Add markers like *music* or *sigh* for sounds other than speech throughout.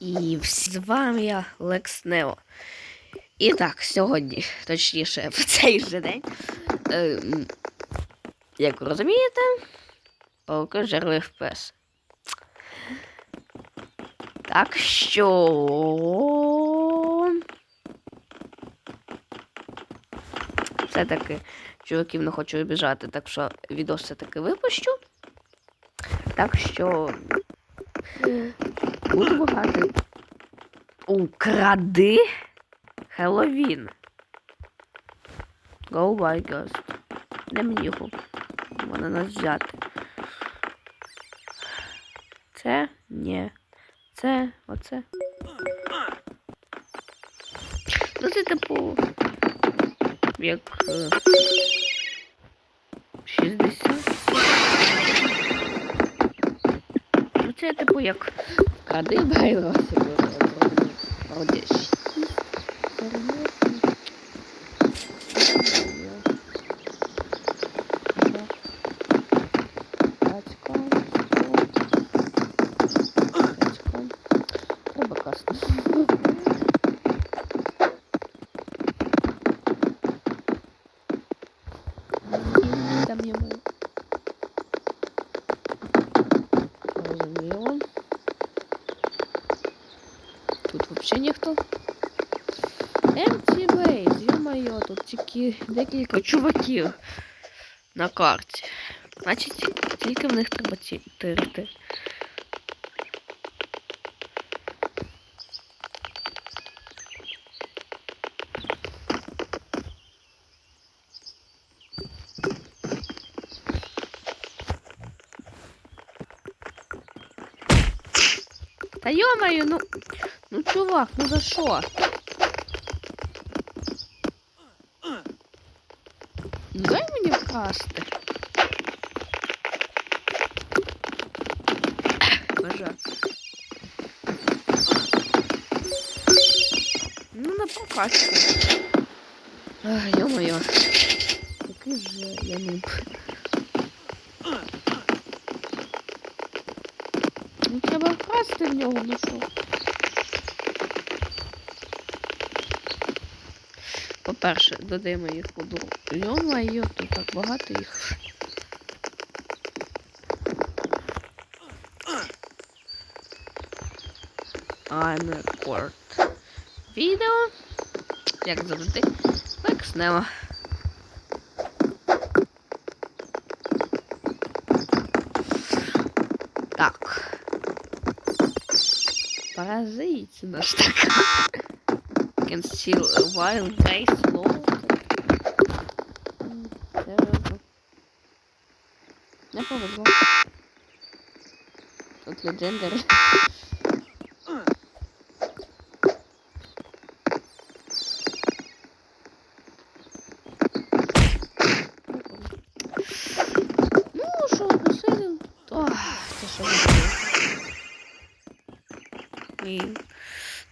І з вами я Лекс Нео. І так, сьогодні, точніше, в цей же день, е, як ви розумієте, пауки жерли FPS. Так що. Все-таки чуваків не хочу обіжати, так що відео все-таки випущу. Так що. Буду грати. Укради Хеллоуін. Go by Ghost. Де мені його? Можна нас взяти. Це? Ні. Це, оце. Ну це типу. Як. е, 60. Ну це типу як кради байросі. декілька чуваків на карті. Значить, тільки в них треба ті- тирити. Та ё-моё, ну, ну чувак, ну за що? Вкрасти. Бажа. Ну на. Ах, ё-моё. Який же я нуб. Ну треба вкрасти в нього, ну що. По-перше, додаємо їх у друг. Йо-моє, тут так багато їх. I'm record. Відео. Як завжди. Лекснемо. Так. Паразит наш так. Can steal a wild race load. М, Серйозно. Не повезло. Тут легендари. Ну.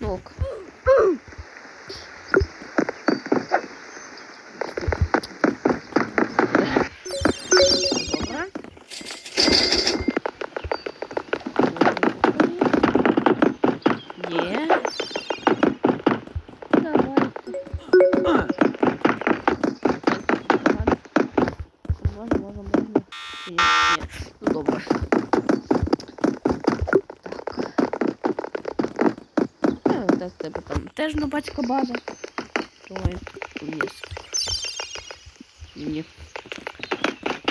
Ну, ок. Ну, добре. Так. Е, тебе там теж на батька база. Давай вниз. Ні.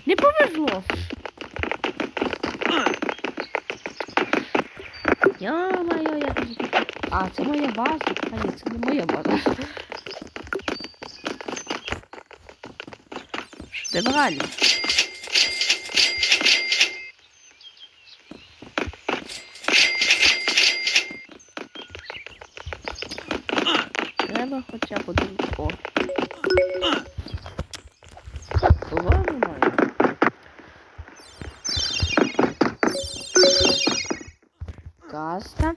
Не повезло. Йо-моє, я тут... А, це моя база. А ні, це не моя база. Шедеврально. Треба хоча б один о. Того немає. Каста.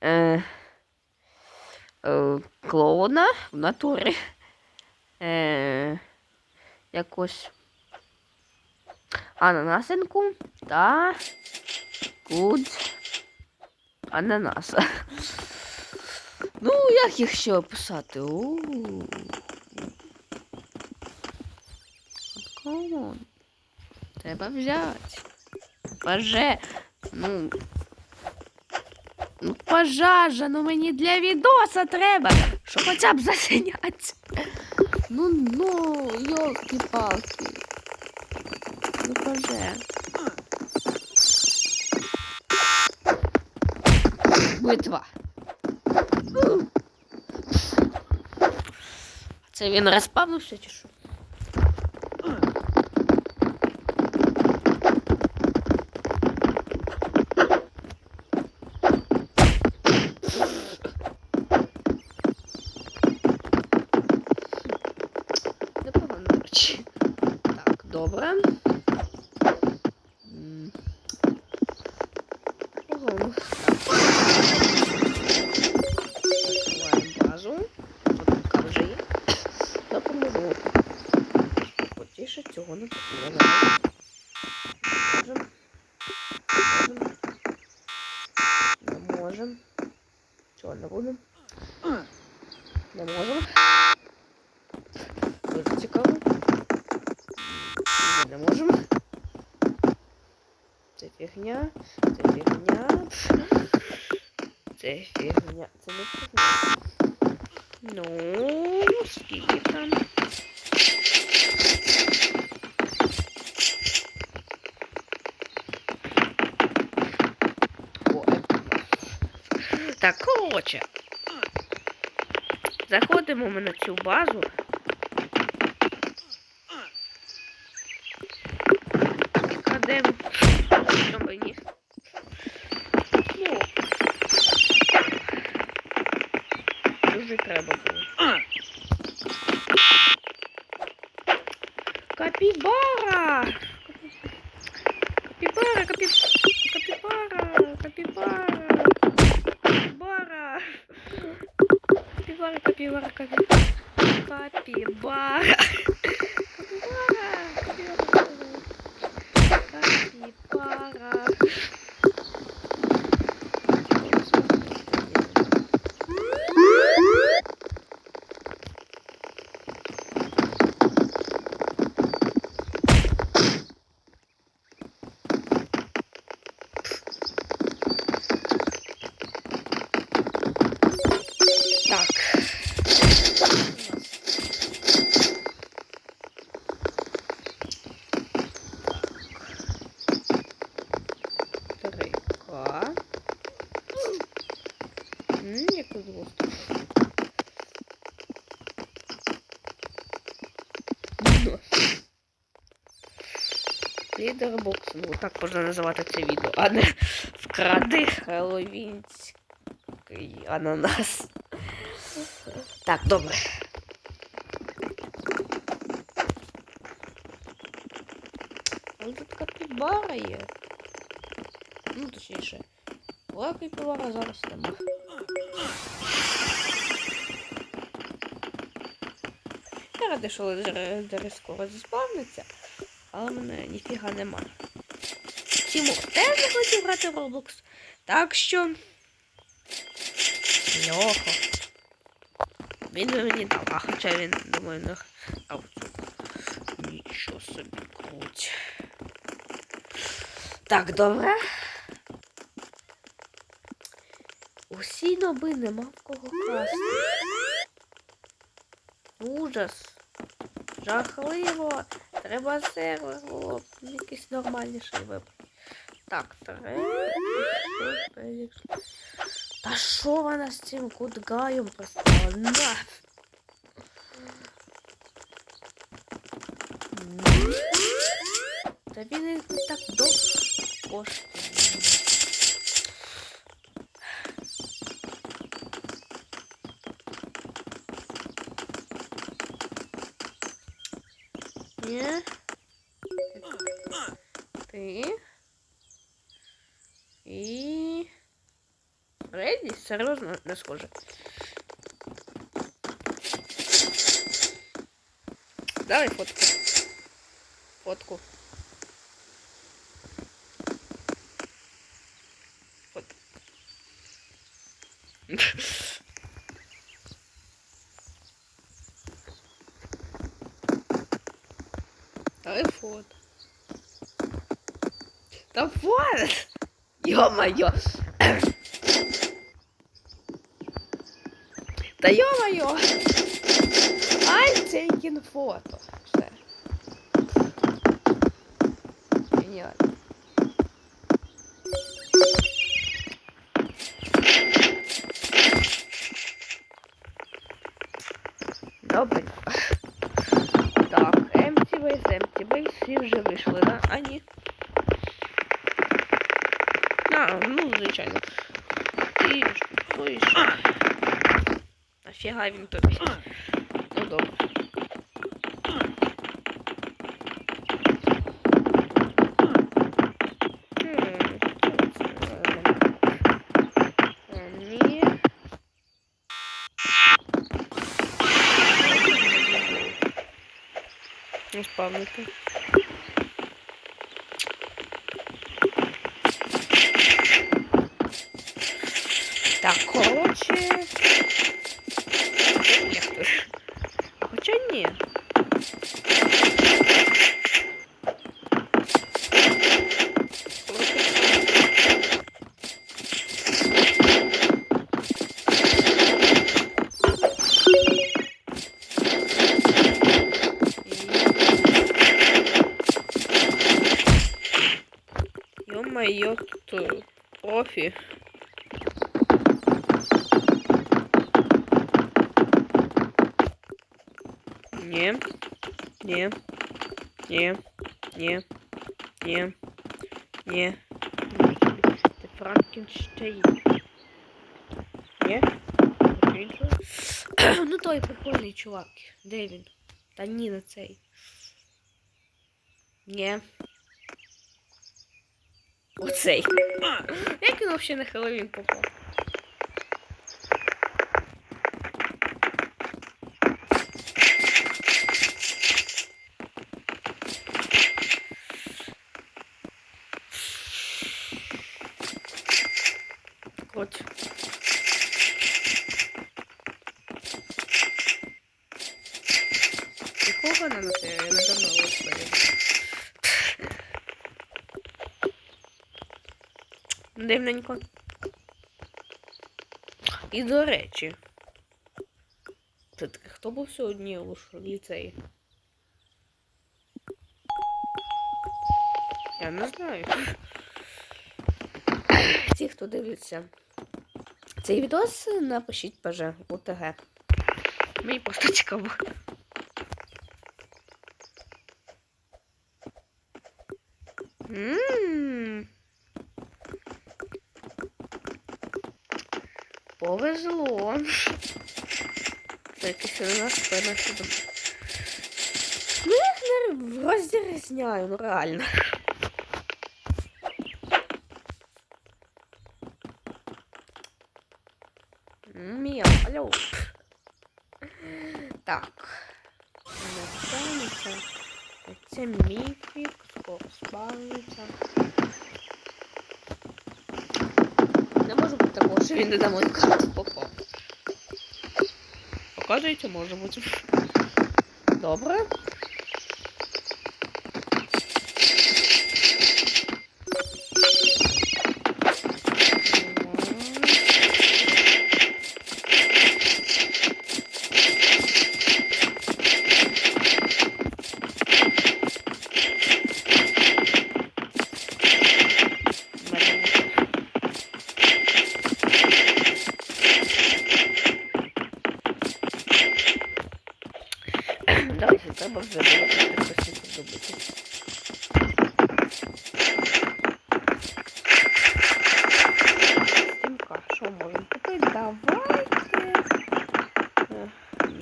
Е, е, клоуна в натурі. Е, якось ананасинку та Good. ананаса. Ну, як їх ще описати? У. Камон. Треба взяти. Боже. Ну. Ну, пожажа, ну мені для відоса треба, щоб хоча б засиняти. Ну, ну, йолки-палки. Ну, боже. Битва. Це він розпавнився чи що? Не можем. Цього не будемо. Не можемо. Дуже цікаво. Не можемо. Це фігня. Це фігня. Це фігня. Це не фігня. Ну, скільки? Ой. Так, коротше. Заходимо ми на цю базу. І крадемо. Чому б і ні? Ну. Дуже треба було. Капібара! Капібара, капі... капібара, капібара, капібара. Капібара, капібара, капібара. Капібара. Капібара, капібара. Капібара. Так. Три К. М, Як тут густо. Ну. Лідер. Так можна називати це відео, а не вкради Хеллоуінський ананас. Так, добре. Але тут капібара є. Ну, точніше. Була капібара, зараз нема. Я радий, що ледери скоро заспавниться, але мене ніфіга нема. Тімур теж не хотів грати в Roblox. Так що. Льохо. Він мені дав, а хоча він, думаю, не дав цього. Нічого собі круть. Так, добре. Усі доби нема в кого красти. Ужас. Жахливо. Треба сервер якийсь нормальніший вибрати. Так, треба. Та що вона з цим кудгаєм поставила? На! Та він і так довго коштує. Ні? Ти? Серйозно не схоже. Давай фотку. Фотку. Фот. Айфон. Да вот! Ё-моё! Та ё-моё! Ай, тейкін фото. Все. Геніально. Добре. Так, Empty Base, Empty Base, всі вже вийшли, да? А ні. А, ну, звичайно. Ти штукуєш. Нафіга він тобі. Ну добре. Ні. Не спавнити. Не, не, не, не, не, не. Це Франкенштейн. Не? *coughs* Ну той прикольний чувак. Де він? Та ні, не цей. Ні. Оцей. Як він взагалі на Хеллоуін попав? Дивненько. І до речі. Це таки хто був сьогодні у ліцеї? Я не знаю. *coughs* Ті, хто дивиться цей відос, напишіть ПЖ у ТГ. Мені просто цікаво. Ммм. Повезло. Так, нас спина сюди. Ну, я їх не розрізняю, ну реально. Мія, алло. Так. Навчається. Це міфік, скоро спавниться. Не може бути такого, що він не на мою карту попав. Показується, може бути. Добре.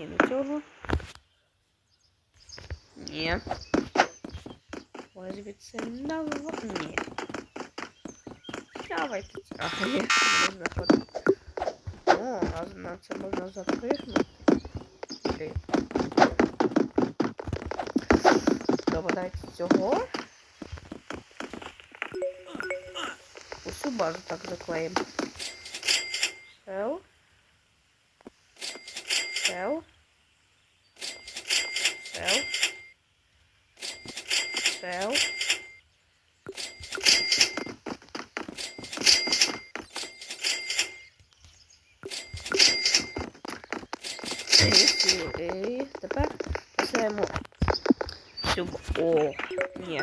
Ні, не цього. Ні. Ось звідси давай. Ні. Давайте. це. А, ні, не знаходимо. О, а на це можна запригнути. Добре, давайте цього. Усю базу так заклеїмо. Все. І, писаємо цю. О, ні.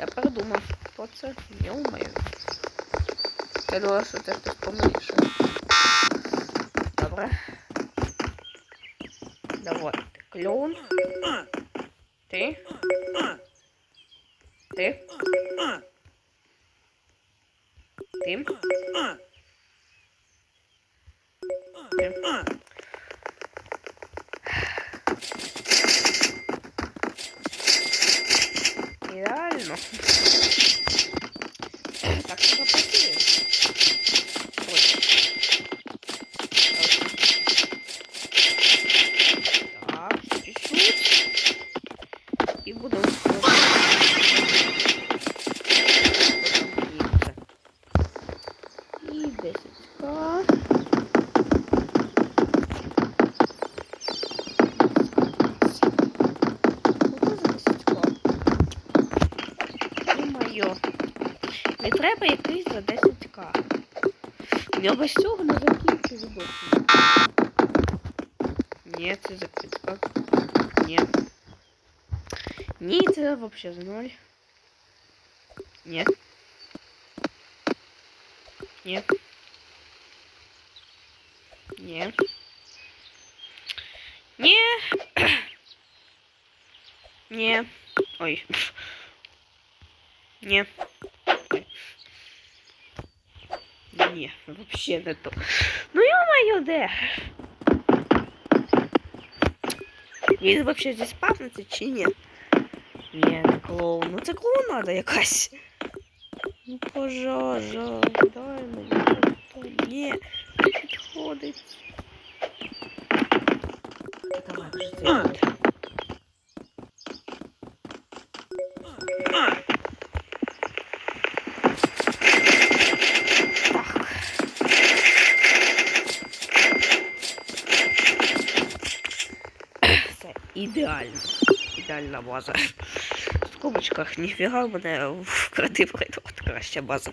Я придумав. Хто це? Не умею. Я думала, що це хтось помиліше. Добре. Давай. Клоун. Ти. Ти. Ти. Ти. Ідеально. Так що працює. Ось. Так, чуть-чуть. І будемо. І 10к. Ё-моё. треба якийсь за 10к. Я без цього не закінчу відосину. Ні, це за 5к. Ні. Ні, це вообще за 0. Ні. Ні. Ні. Ні. Ні. Ой. Ні. Ой. Ні, вообще не то. Ну ё-моё, де? Він вообще здесь спавниться чи ні? Ні, не клоун. Ну це клоунада якась. Ну, пожежа, дай мені то. Ні, не підходить. Давай, вже це. Ідеально. Ідеальна база. В скобочках ніфіга в мене вкрати пройду. От краща база.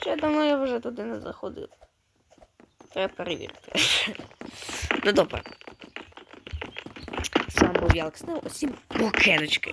Ще давно я вже туди не заходив. Треба перевірити. ну добре. З вами був Ялк Снел. Усім букеночки.